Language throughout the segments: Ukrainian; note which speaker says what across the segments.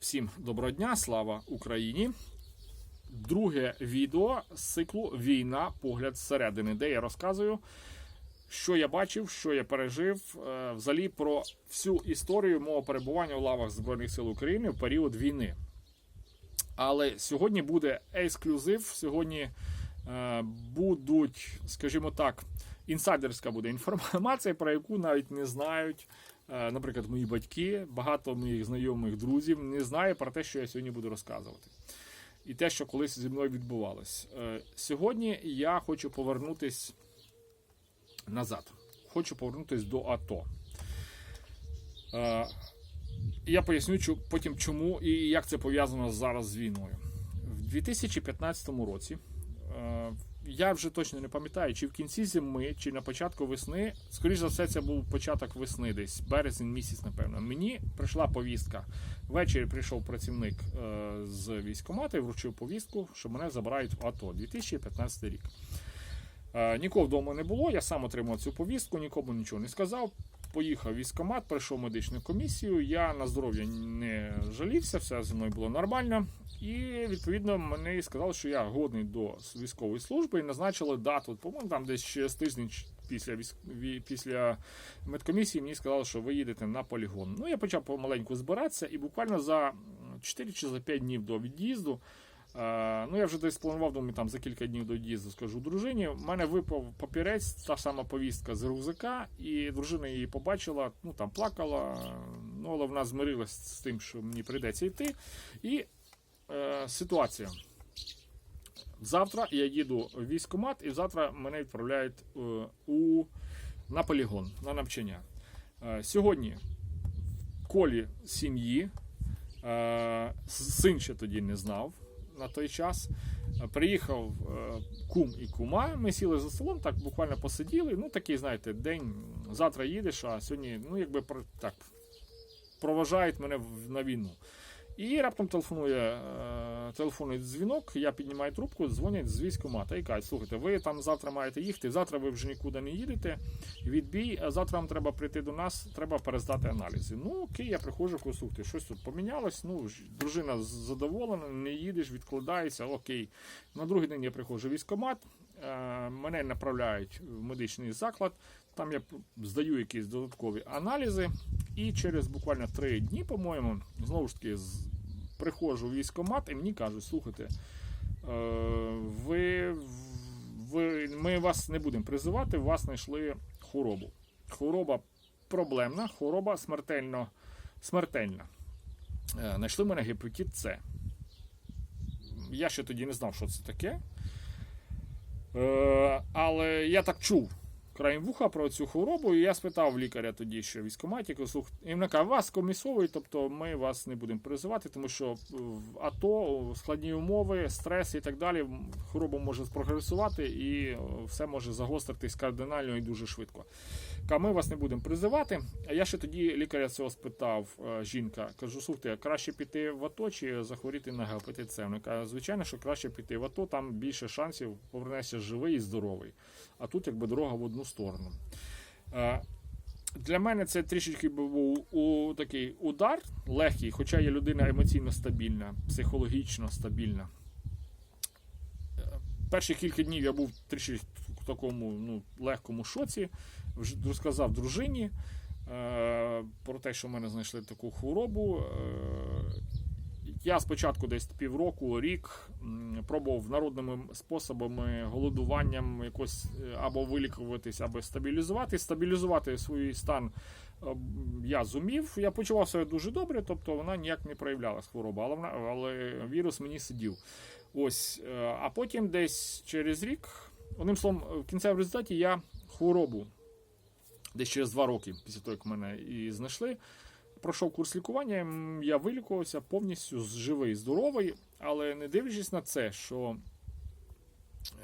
Speaker 1: Всім доброго дня, слава Україні! Друге відео з циклу Війна, погляд зсередини, де я розказую, що я бачив, що я пережив, е, взагалі про всю історію мого перебування у лавах Збройних сил України в період війни. Але сьогодні буде ексклюзив. Сьогодні е, будуть, скажімо так, інсайдерська буде інформація, про яку навіть не знають. Е, Наприклад, мої батьки, багато моїх знайомих друзів не знає про те, що я сьогодні буду розказувати. І те, що колись зі мною відбувалось. Е, Сьогодні я хочу повернутись назад. Хочу повернутись до АТО. Е, Я поясню потім чому і як це пов'язано зараз з війною. В 2015 році я вже точно не пам'ятаю, чи в кінці зими, чи на початку весни. Скоріше за все, це був початок весни, десь березень місяць, напевно. Мені прийшла повістка. Ввечері прийшов працівник е, з військкомату і вручив повістку, що мене забирають в АТО 2015 рік. Е, Нікого вдома не було, я сам отримав цю повістку, нікому нічого не сказав. Поїхав в військкомат, пройшов медичну комісію. Я на здоров'я не жалівся, все зі мною було нормально. І відповідно мені сказали, що я годний до військової служби і назначили дату. По-моєму, там десь через тиждень після військ... після медкомісії мені сказали, що ви їдете на полігон. Ну я почав помаленьку збиратися, і буквально за 4 чи за 5 днів до від'їзду. Ну, я вже десь планував, думаю, там за кілька днів до від'їзду скажу дружині. У мене випав папірець, та сама повістка з рюкзака, і дружина її побачила, ну там плакала, ну але вона змирилась з тим, що мені прийдеться йти. І е, ситуація. Завтра я їду в військкомат, і завтра мене відправляють е, у, на полігон, на навчання. Е, сьогодні в колі сім'ї, е, син ще тоді не знав на той час. Е, Приїхав е, кум і кума. Ми сіли за столом, так буквально посиділи. Ну, такий, знаєте, день. Завтра їдеш, а сьогодні, ну, якби так, проважають мене на війну. І раптом телефонує е, телефонний дзвінок, я піднімаю трубку, дзвонять з військкомата і кажуть, слухайте, ви там завтра маєте їхати, завтра ви вже нікуди не їдете. Відбій, а завтра вам треба прийти до нас, треба перездати аналізи. Ну окей, я приходжу, кажу, слухайте, щось тут помінялось. Ну, дружина задоволена, не їдеш, відкладається, окей. На другий день я приходжу в військкомат, е, мене направляють в медичний заклад. Там я здаю якісь додаткові аналізи, і через буквально три дні, по-моєму, знову ж таки, приходжу в військкомат і мені кажуть, слухайте, е, ви, ви, ми вас не будемо призивати, у вас знайшли хворобу. Хвороба проблемна, хвороба смертельно, смертельна. Е, Знайшли мене гепатит С. Я ще тоді не знав, що це таке. Е, але я так чув краєм вуха про цю хворобу, і я спитав лікаря тоді, що в військкоматі, кажу, слух, і він каже, вас комісовують, тобто ми вас не будемо призивати, тому що в АТО складні умови, стрес і так далі, хвороба може спрогресувати і все може загостритись кардинально і дуже швидко. Ка, ми вас не будемо призивати. А я ще тоді лікаря цього спитав, е, жінка, кажу, слухайте, краще піти в АТО чи захворіти на гепатит С? Вона каже, звичайно, що краще піти в АТО, там більше шансів повернешся живий і здоровий. А тут якби дорога в одну сторону. Е, Для мене це трішечки був у такий удар легкий, хоча я людина емоційно стабільна, психологічно стабільна. Е, Перші кілька днів я був трішки в такому ну, легкому шоці. Вже розказав дружині е, про те, що в мене знайшли таку хворобу. Е, я спочатку десь півроку, рік пробував народними способами, голодуванням якось е, або вилікуватись, або стабілізувати. Стабілізувати свій стан е, я зумів. Я почував себе дуже добре, тобто вона ніяк не проявлялась хвороба, але, вона, але вірус мені сидів. Ось, е, а потім десь через рік, одним словом, в кінцевому результаті я хворобу десь через два роки після того, як мене і знайшли. Пройшов курс лікування, я вилікувався повністю живий, здоровий, але не дивлячись на це, що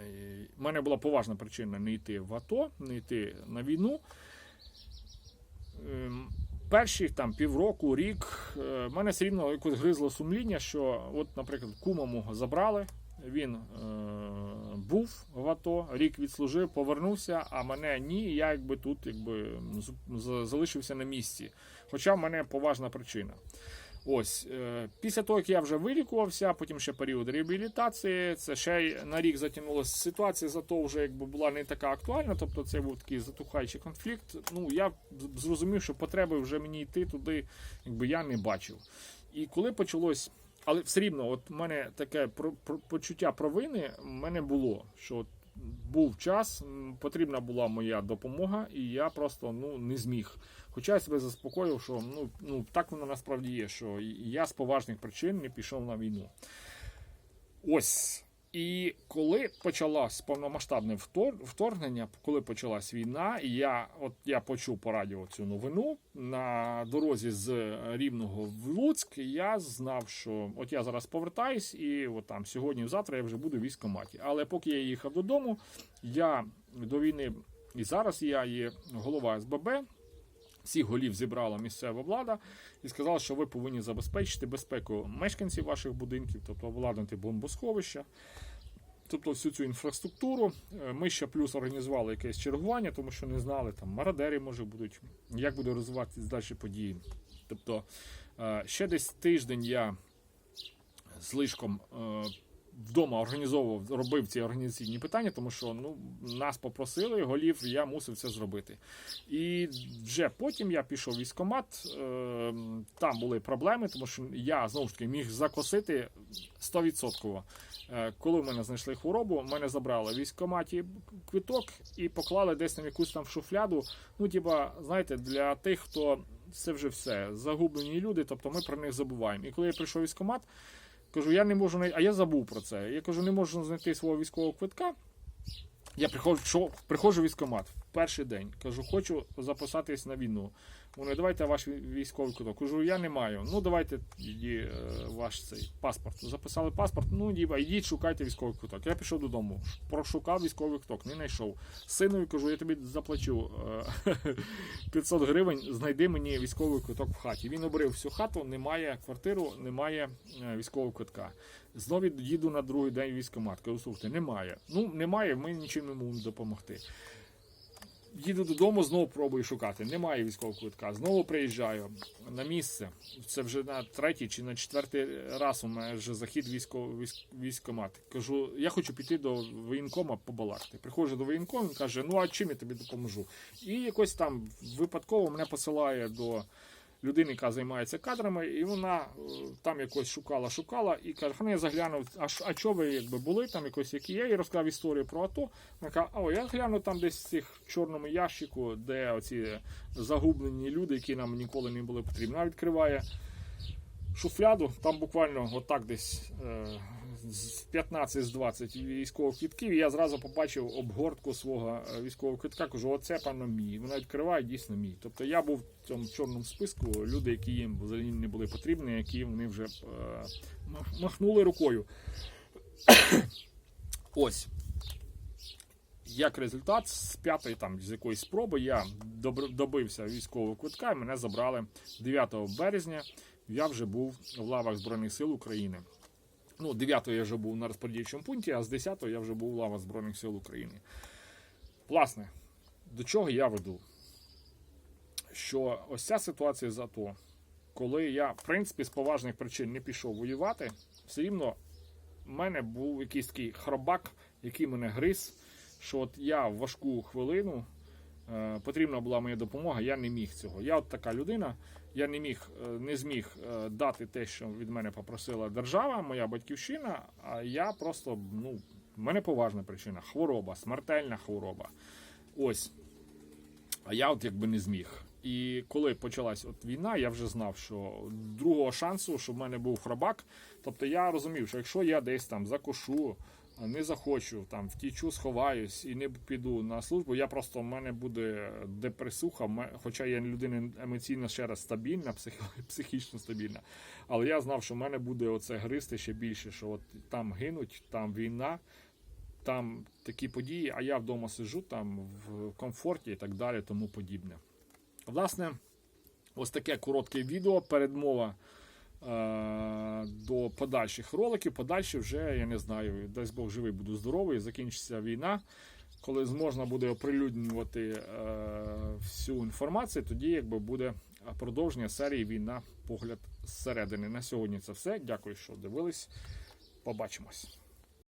Speaker 1: е, в мене була поважна причина не йти в АТО, не йти на війну. Ем, Перші там півроку, рік, е, мене все рівно якось гризло сумління, що, от, наприклад, кума мого забрали, він е, був в АТО, рік відслужив, повернувся, а мене ні, я якби тут якби залишився на місці. Хоча в мене поважна причина. Ось е, після того, як я вже вилікувався, потім ще період реабілітації, це ще на рік затягнулося. Ситуація зато вже якби була не така актуальна, тобто це був такий затухаючий конфлікт. Ну я зрозумів, що потреби вже мені йти туди, якби я не бачив. І коли почалось, але все рівно, от в мене таке почуття провини в мене було, що от був час, потрібна була моя допомога, і я просто ну не зміг. Хоча я себе заспокоїв, що ну, ну так воно насправді є, що я з поважних причин не пішов на війну. Ось. І коли почалось повномасштабне вторгнення, коли почалась війна, я от я почув по радіо цю новину на дорозі з Рівного в Луцьк, я знав, що от я зараз повертаюсь, і от там сьогодні, завтра я вже буду в військкоматі. Але поки я їхав додому, я до війни і зараз я є голова СББ. Всіх голів зібрала місцева влада і сказала, що ви повинні забезпечити безпеку мешканців ваших будинків, тобто обладнати бомбосховища, тобто всю цю інфраструктуру. Е, Ми ще плюс організували якесь чергування, тому що не знали, там мародери може будуть, як буде розвиватися далі події. Тобто е, ще десь тиждень я з е, вдома організовував, робив ці організаційні питання, тому що ну, нас попросили, голів, я мусив це зробити. І вже потім я пішов в військкомат, е, там були проблеми, тому що я знову ж таки міг закосити 100%. Е, Коли мене знайшли хворобу, мене забрали в військкоматі квиток і поклали десь там якусь там шуфляду. Ну, типа, знаєте, для тих, хто це вже все, загублені люди, тобто ми про них забуваємо. І коли я прийшов в військкомат, кажу, я не можу знайти, а я забув про це. Я кажу, не можу знайти свого військового квитка. Я приходжу, приходжу в військкомат в перший день. Кажу, хочу записатись на війну. Вони, давайте ваш військовий квиток. Кажу, я не маю. Ну давайте тоді е, ваш цей паспорт. Записали паспорт. Ну діба, йдіть, шукайте військовий квиток. Я пішов додому, прошукав військовий квиток, не знайшов. Синові кажу, я тобі заплачу е, 500 гривень. Знайди мені військовий квиток в хаті. Він обрив всю хату, немає квартиру, немає е, військового квитка. Знову їду на другий день в військкомат. Кажу, слухайте, немає. Ну, немає, ми нічим не можемо допомогти. Їду додому, знову пробую шукати. Немає військового квитка. Знову приїжджаю на місце. Це вже на третій чи на четвертий раз у мене вже захід військо, військ, військомат. Кажу, я хочу піти до воєнкома побалакати. Приходжу до воєнкома, він каже, ну а чим я тобі допоможу? І якось там випадково мене посилає до людини, яка займається кадрами, і вона е, там якось шукала, шукала і каже, я заглянув, а, а чого ви якби були там якось, які я їй розказав історію про АТО. Вона каже, о, я глянув там десь в цих чорному ящику, де оці загублені люди, які нам ніколи не були потрібні. Вона відкриває шуфляду, там буквально отак десь. е, З 15-20 військових квитків, і я зразу побачив обгортку свого е, військового квитка. Кажу, оце певно мій. Вона відкриває дійсно мій. Тобто я був в цьому чорному списку люди, які їм взагалі не були потрібні, які вони вже е, махнули рукою. Ось. Як результат, з п'ятої там з якоїсь спроби я добився військового квитка, і мене забрали 9 березня. Я вже був в лавах Збройних сил України. Ну, 9-го я вже був на розподільчому пункті, а з 10-го я вже був в лавах Збройних сил України. Власне, до чого я веду? Що ось ця ситуація з АТО, коли я, в принципі, з поважних причин не пішов воювати, все рівно в мене був якийсь такий хробак, який мене гриз, що от я в важку хвилину потрібна була моя допомога, я не міг цього. Я от така людина, я не міг, е, не зміг е, дати те, що від мене попросила держава, моя батьківщина, а я просто, ну, в мене поважна причина хвороба, смертельна хвороба. Ось. А я от якби не зміг. І коли почалась от війна, я вже знав, що другого шансу, щоб в мене був хробак. Тобто я розумів, що якщо я десь там закошу, не захочу, там втічу, сховаюсь і не піду на службу, я просто в мене буде депресуха, хоча я людина емоційно ще раз стабільна, психі- психічно стабільна. Але я знав, що в мене буде оце гристи ще більше, що от там гинуть, там війна, там такі події, а я вдома сиджу там в комфорті і так далі, тому подібне. Власне, ось таке коротке відео, передмова е- до подальших роликів. Подальші вже, я не знаю, дасть Бог живий, буду здоровий, закінчиться війна. Коли зможна буде оприлюднювати е- всю інформацію, тоді якби буде продовження серії Війна, погляд зсередини. На сьогодні це все. Дякую, що дивились. Побачимось.